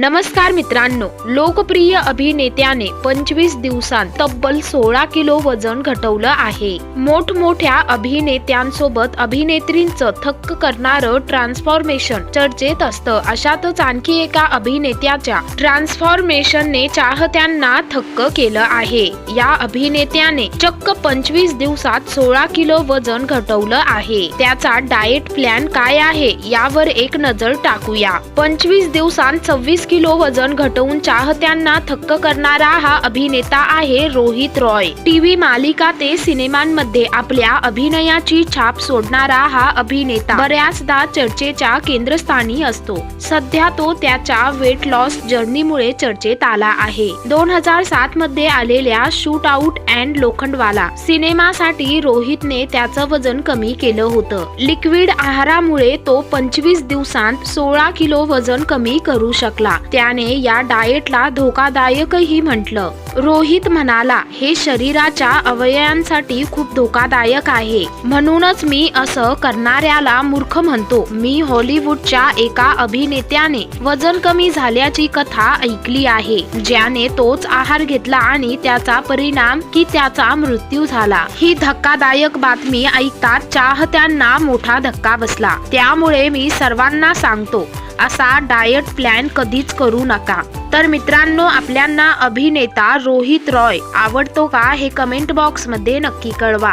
नमस्कार मित्रांनो लोकप्रिय अभिनेत्याने पंचवीस दिवसांत तब्बल सोळा किलो वजन घटवलं आहे. मोठमोठ्या अभिनेत्यांसोबत अभिनेत्रींचं थक्क करणारं ट्रान्सफॉर्मेशन चर्चेत असतं. अशातच आणखी एका अभिनेत्याच्या ट्रान्सफॉर्मेशनने चाहत्यांना थक्क केलं आहे. या अभिनेत्याने चक्क पंचवीस दिवसात सोळा किलो वजन घटवलं आहे. त्याचा डाएट प्लॅन काय आहे यावर एक नजर टाकूया. पंचवीस दिवसांत सव्वीस किलो वजन घटवून चाहत्यांना थक्क करणारा हा अभिनेता आहे रोहित रॉय. टीव्ही मालिका ते सिनेमांमध्ये आपल्या अभिनयाची छाप सोडणारा हा अभिनेता बऱ्याचदा चर्चेच्या केंद्रस्थानी असतो. सध्या तो त्याच्या वेट लॉस जर्नीमुळे चर्चेत आला आहे. दोन हजार सात मध्ये आलेल्या शूट आउट अँड लोखंडवाला सिनेमासाठी रोहितने त्याचं वजन कमी केलं होतं. लिक्विड आहारामुळे तो पंचवीस दिवसांत सोळा किलो वजन कमी करू शकला. त्याने या डाएटला धोकादायकही म्हटलं. रोहित म्हणाला हे शरीराच्या अवयवांसाठी खूप धोकादायक आहे. म्हणूनच मी असं करणाऱ्याला मूर्ख म्हणतो. मी हॉलिवूडच्या एका अभिनेत्याने वजन कमी झाल्याची कथा ऐकली आहे ज्याने तोच आहार घेतला आणि त्याचा परिणाम की त्याचा मृत्यू झाला. ही धक्कादायक बातमी ऐकताच चाहत्यांना मोठा धक्का बसला. त्यामुळे मी सर्वांना सांगतो असा डाएट प्लॅन कधीच करू नका. तर मित्रांनो आपल्यांना अभिनेता रोहित रॉय आवडतो का हे कमेंट बॉक्समध्ये नक्की कळवा.